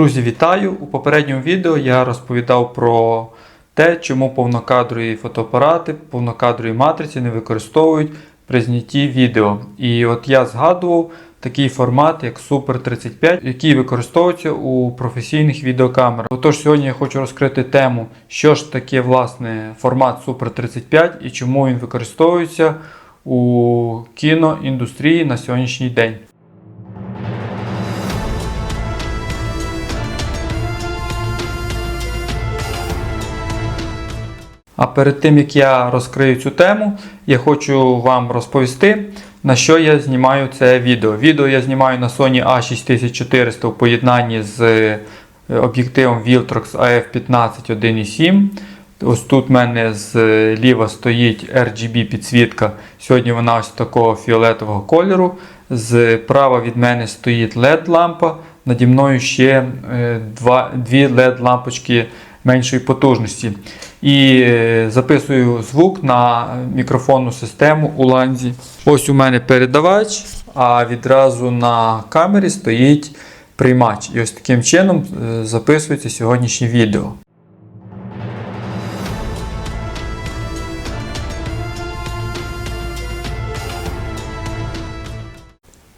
Друзі, вітаю! У попередньому відео я розповідав про те, чому повнокадрові фотоапарати, повнокадрові матриці не використовують при знятті відео. І от я згадував такий формат, як Super 35, який використовується у професійних відеокамерах. Отож, сьогодні я хочу розкрити тему, що ж таке власне формат Super 35 і чому він використовується у кіноіндустрії на сьогоднішній день. А перед тим як я розкрию цю тему, я хочу вам розповісти, на що я знімаю це відео. Відео я знімаю на Sony A6400 в поєднанні з е, об'єктивом Viltrox AF15 1.7. Ось тут в мене зліва стоїть RGB підсвітка. Сьогодні вона ось такого фіолетового кольору. Зправа від мене стоїть LED лампа. Наді мною ще е, два, дві LED лампочки меншої потужності. І е, записую звук на мікрофонну систему у ланзі. Ось у мене передавач, а відразу на камері стоїть приймач. І ось таким чином е, записується сьогоднішнє відео.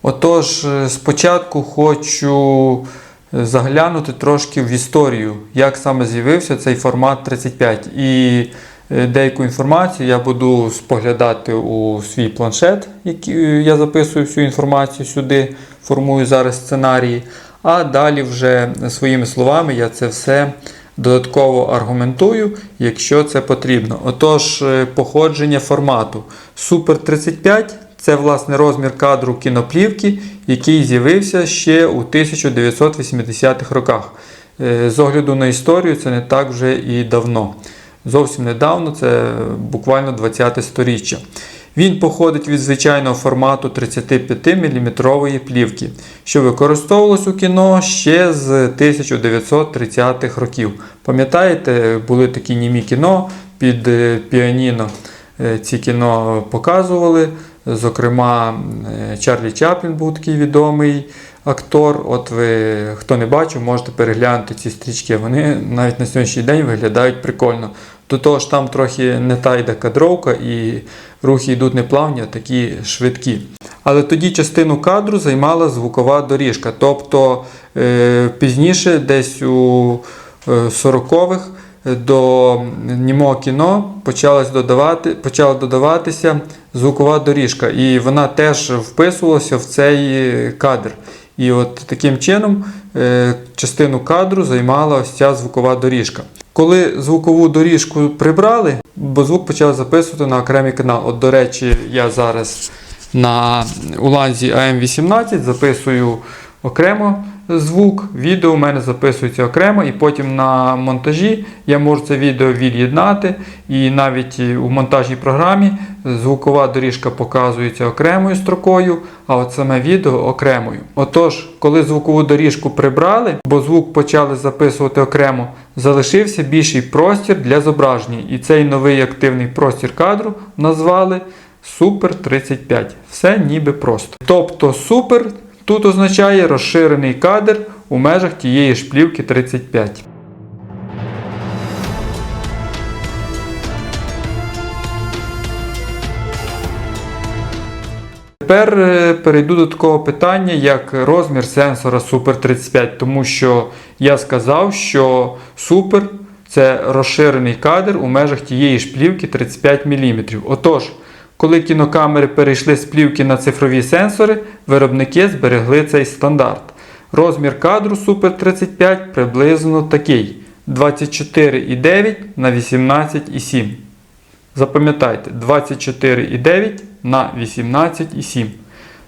Отож, е, спочатку хочу заглянути трошки в історію, як саме з'явився цей формат 35. І е, деяку інформацію я буду споглядати у свій планшет, який я записую всю інформацію сюди, формую зараз сценарії. А далі вже своїми словами я це все додатково аргументую, якщо це потрібно. Отож, походження формату Super 35 це власне розмір кадру кіноплівки, який з'явився ще у 1980-х роках. Е, З огляду на історію, це не так вже і давно. Зовсім недавно, це буквально 20 сторіччя. Він походить від звичайного формату 35 мм плівки, що використовувалось у кіно ще з 1930-х років. Пам'ятаєте, були такі німі кіно під е, піаніно. Е, Ці кіно показували. Зокрема, е, Чарлі Чаплін був такий відомий актор. От ви, хто не бачив, можете переглянути ці стрічки. Вони навіть на сьогоднішній день виглядають прикольно. До того ж, там трохи не та йде кадровка і рухи йдуть не плавні, а такі швидкі. Але тоді частину кадру займала звукова доріжка. Тобто е, пізніше, десь у е, 40-х, до німого кіно почалась додавати, почала додаватися звукова доріжка, і вона теж вписувалася в цей кадр. І от таким чином е, частину кадру займала ось ця звукова доріжка. Коли звукову доріжку прибрали, бо звук почав записувати на окремий канал. От, до речі, я зараз на уланзі AM18 записую окремо звук, відео у мене записується окремо, і потім на монтажі я можу це відео від'єднати. І навіть у монтажній програмі звукова доріжка показується окремою строкою, а от саме відео окремою. Отож, коли звукову доріжку прибрали, бо звук почали записувати окремо, залишився більший простір для зображення. І цей новий активний простір кадру назвали Super 35. Все ніби просто. Тобто Super Тут означає розширений кадр у межах тієї ж плівки 35. Тепер е, перейду до такого питання, як розмір сенсора Super 35, тому що я сказав, що Super це розширений кадр у межах тієї ж плівки 35 мм. Отож, коли кінокамери перейшли з плівки на цифрові сенсори, виробники зберегли цей стандарт. Розмір кадру Super 35 приблизно такий 24,9 на 18,7. Запам'ятайте, 24,9 на 18,7.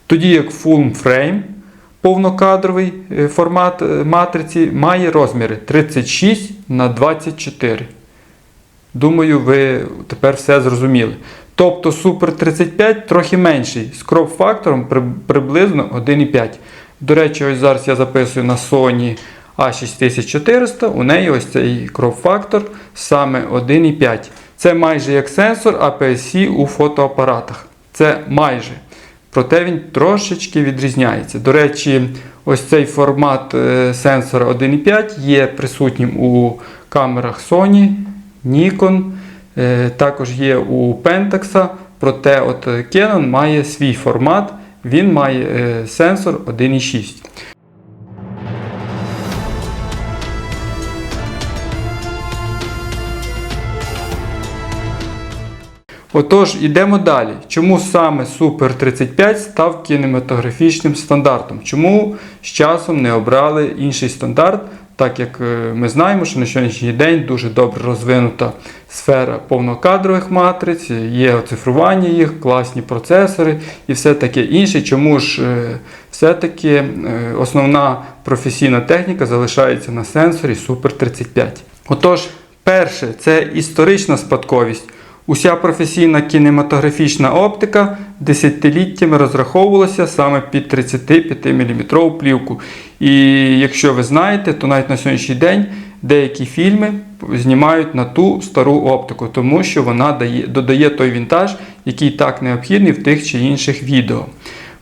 Тоді як Full Frame повнокадровий е, формат е, матриці має розміри 36 на 24. Думаю, ви тепер все зрозуміли. Тобто Super 35 трохи менший, з кроп-фактором приблизно 1,5. До речі, ось зараз я записую на Sony A6400, у неї ось цей кроп-фактор саме 1,5. Це майже як сенсор APS-C у фотоапаратах. Це майже. Проте він трошечки відрізняється. До речі, ось цей формат е, сенсора 1.5 є присутнім у камерах Sony, Nikon, також є у Pentax, проте от е, Canon має свій формат, він має е, сенсор 1.6. Отож, йдемо далі. Чому саме Super 35 став кінематографічним стандартом? Чому з часом не обрали інший стандарт, так як е, ми знаємо, що на сьогоднішній день дуже добре розвинута сфера повнокадрових матриць, є оцифрування їх, класні процесори і все таке інше. Чому ж е, все-таки е, основна професійна техніка залишається на сенсорі Super 35? Отож, перше, це історична спадковість. Уся професійна кінематографічна оптика десятиліттями розраховувалася саме під 35 мм плівку. І якщо ви знаєте, то навіть на сьогоднішній день деякі фільми знімають на ту стару оптику, тому що вона дає, додає той вінтаж, який так необхідний в тих чи інших відео.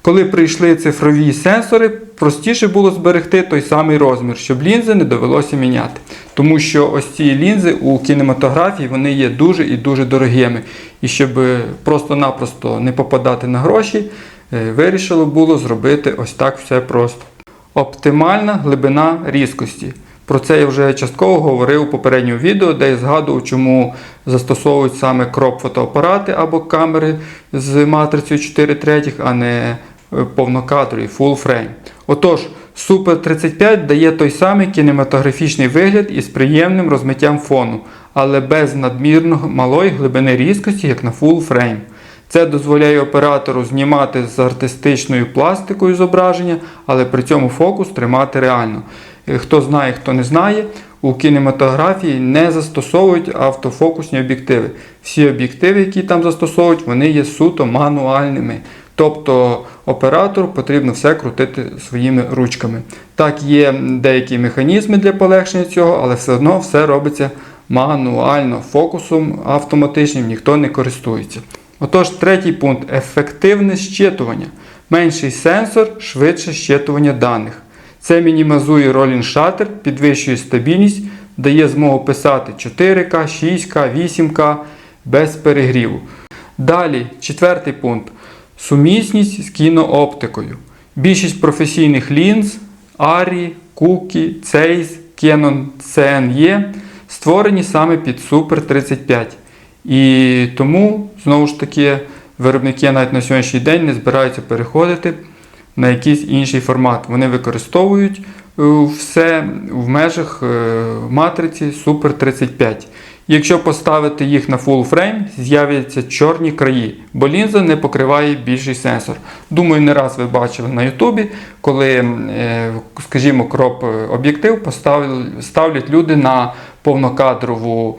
Коли прийшли цифрові сенсори, простіше було зберегти той самий розмір, щоб лінзи не довелося міняти. Тому що ось ці лінзи у кінематографії вони є дуже і дуже дорогими. І щоб е, просто-напросто не попадати на гроші, е, вирішило було зробити ось так все просто. Оптимальна глибина різкості. Про це я вже частково говорив у попередньому відео, де я згадував, чому застосовують саме кроп фотоапарати або камери з матрицею 4 третіх, а не повнокадрові full frame. Отож, Super 35 дає той самий кінематографічний вигляд із приємним розмиттям фону, але без надмірно малої глибини різкості, як на full frame. Це дозволяє оператору знімати з артистичною пластикою зображення, але при цьому фокус тримати реально. Е, Хто знає, хто не знає, у кінематографії не застосовують автофокусні об'єктиви. Всі об'єктиви, які там застосовують, вони є суто мануальними. Тобто оператору потрібно все крутити своїми ручками. Так, є деякі механізми для полегшення цього, але все одно все робиться мануально, фокусом автоматичним ніхто не користується. Отож, третій пункт ефективне щитування. Менший сенсор, швидше щитування даних. Це мінімізує ролінг шатер, підвищує стабільність, дає змогу писати 4К, 6К, 8К без перегріву. Далі, четвертий пункт. Сумісність з кінооптикою. Більшість професійних лінз ARRI, Cookie, Zeiss, Canon CNE створені саме під Super 35. І тому, знову ж таки, виробники навіть на сьогоднішній день не збираються переходити на якийсь інший формат. Вони використовують е, все в межах е, матриці Super 35. Якщо поставити їх на full frame, з'являться чорні краї, бо лінза не покриває більший сенсор. Думаю, не раз ви бачили на Ютубі, коли, е, скажімо, кроп об'єктив ставлять люди на повнокадрову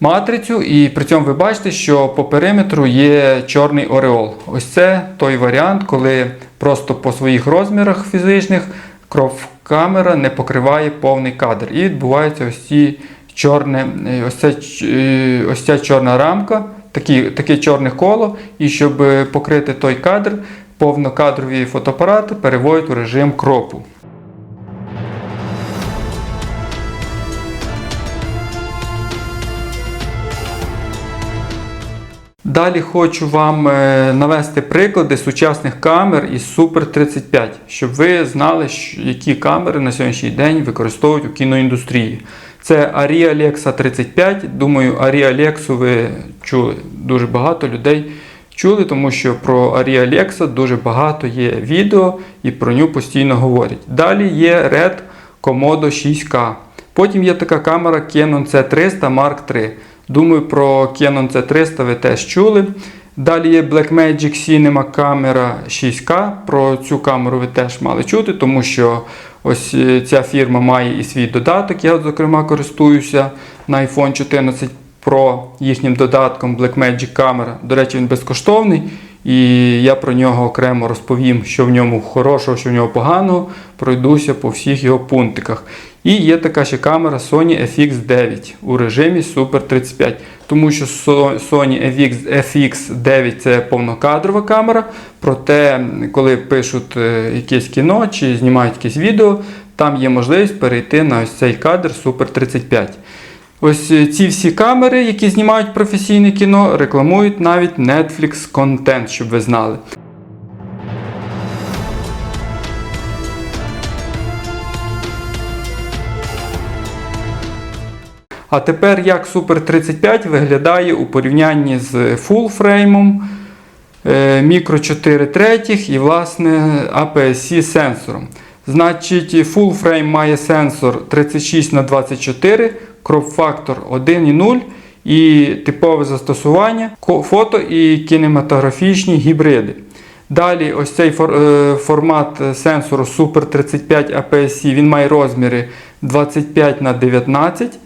матрицю, і при цьому ви бачите, що по периметру є чорний ореол. Ось це той варіант, коли просто по своїх розмірах фізичних кроп камера не покриває повний кадр. І відбувається ось ці чорне, е, ось, це, е, ось ця чорна рамка, такі, таке чорне коло, і щоб е, покрити той кадр, повнокадрові фотоапарати переводять у режим кропу. Далі хочу вам навести приклади сучасних камер із Super 35, щоб ви знали, які камери на сьогоднішній день використовують у кіноіндустрії. Це Arri Alexa 35. Думаю, Arri Alexa ви чули. Дуже багато людей чули, тому що про Arri Alexa дуже багато є відео і про нього постійно говорять. Далі є Red Komodo 6K. Потім є така камера Canon C300 Mark III. Думаю, про Canon C300 ви теж чули. Далі є Blackmagic Cinema камера 6K. Про цю камеру ви теж мали чути, тому що ось е, ця фірма має і свій додаток. Я, зокрема, користуюся на iPhone 14 Pro їхнім додатком Blackmagic камера. До речі, він безкоштовний. І я про нього окремо розповім, що в ньому хорошого, що в нього поганого. Пройдуся по всіх його пунктиках. І є така ще камера Sony FX9 у режимі Super 35. Тому що Sony FX, FX9 це повнокадрова камера. Проте, коли пишуть е, якесь кіно чи знімають якесь відео, там є можливість перейти на ось цей кадр Super 35. Ось е, ці всі камери, які знімають професійне кіно, рекламують навіть Netflix контент, щоб ви знали. А тепер як Super 35 виглядає у порівнянні з Full Frame, е, Micro 4 третіх і власне APS-C сенсором. Значить, Full Frame має сенсор 36 на 24 кроп-фактор 1,0 і типове застосування фото і кінематографічні гібриди. Далі, ось цей е, формат сенсору Super 35 APS-C, він має розміри 25 на 19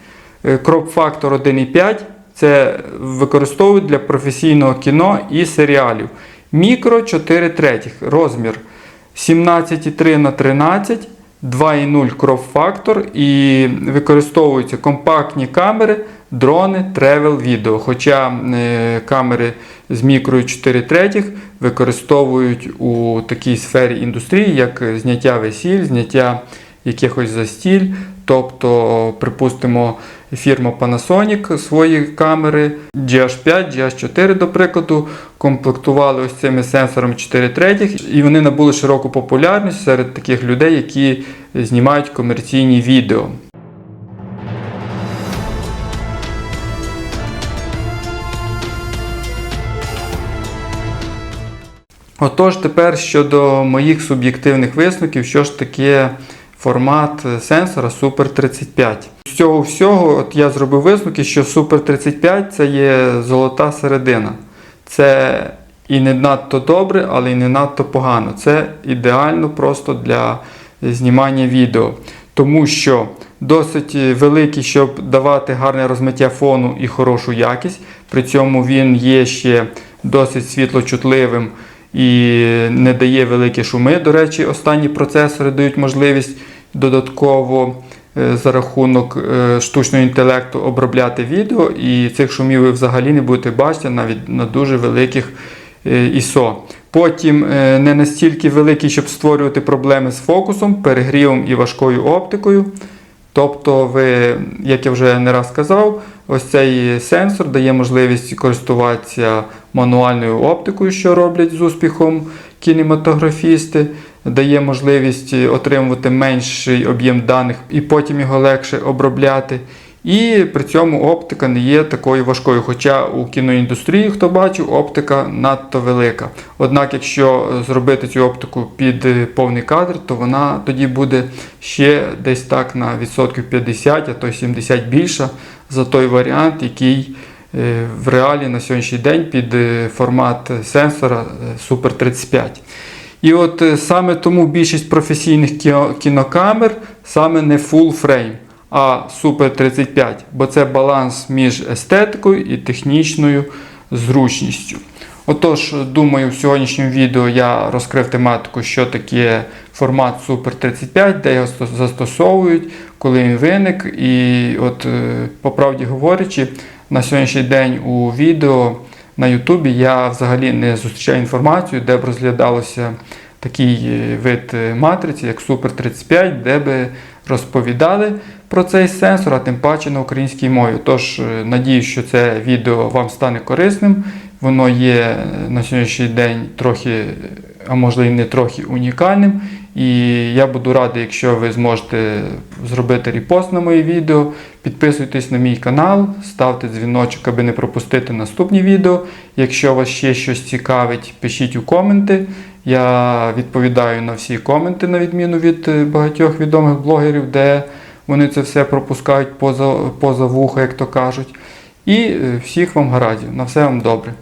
Е, кроп-фактор 1,5 це використовують для професійного кіно і серіалів. Мікро 4 третіх, розмір 17,3 на 13, 2,0 кроп-фактор і використовуються компактні камери, дрони, тревел відео. Хоча е, камери з мікрою 4 третіх використовують у такій сфері індустрії, як зняття весіль, зняття якихось застіль. Тобто, припустимо, фірма Panasonic свої камери GH5, GH4, до прикладу, комплектували ось цими сенсорами 4 третіх, і вони набули широку популярність серед таких людей, які знімають комерційні відео. Отож, тепер щодо моїх суб'єктивних висновків, що ж таке формат е, сенсора Super 35. З цього всього от я зробив висновки, що Super 35 це є золота середина. Це і не надто добре, але і не надто погано. Це ідеально просто для знімання відео. Тому що досить великий, щоб давати гарне розмиття фону і хорошу якість. При цьому він є ще досить світлочутливим і не дає великі шуми. До речі, останні процесори дають можливість додатково е, за рахунок е, штучного інтелекту обробляти відео, і цих шумів ви взагалі не будете бачити навіть на дуже великих ISO. Потім е, не настільки великий, щоб створювати проблеми з фокусом, перегрівом і важкою оптикою. Тобто, ви, як я вже не раз сказав, ось цей сенсор дає можливість користуватися мануальною оптикою, що роблять з успіхом кінематографісти, дає можливість отримувати менший об'єм даних і потім його легше обробляти. І при цьому оптика не є такою важкою. Хоча у кіноіндустрії, хто бачив, оптика надто велика. Однак, якщо зробити цю оптику під е, повний кадр, то вона тоді буде ще десь так на відсотків 50, а то й 70 більша за той варіант, який е, в реалі на сьогоднішній день під е, формат сенсора е, Super 35. І от е, саме тому більшість професійних кінокамер саме не full frame, а Super 35, бо це баланс між естетикою і технічною зручністю. Отож, думаю, в сьогоднішньому відео я розкрив тематику, що таке формат Super 35, де його застосовують, коли він виник. І от, е, по правді говорячи, на сьогоднішній день у відео на Ютубі я взагалі не зустрічаю інформацію, де б розглядалося такий е, вид е, матриці, як Super 35, де би розповідали про цей сенсор, а тим паче на українській мові. Тож е, надіюсь, що це відео вам стане корисним. Воно є на сьогоднішній день трохи, а можливо і не трохи унікальним. І я буду радий, якщо ви зможете зробити репост на моє відео. Підписуйтесь на мій канал, ставте дзвіночок, аби не пропустити наступні відео. Якщо вас ще щось цікавить, пишіть у коменти. Я відповідаю на всі коменти, на відміну від е, багатьох відомих блогерів, де вони це все пропускають поза, поза вуха, як то кажуть. І е, всіх вам гаразів. На все вам добре.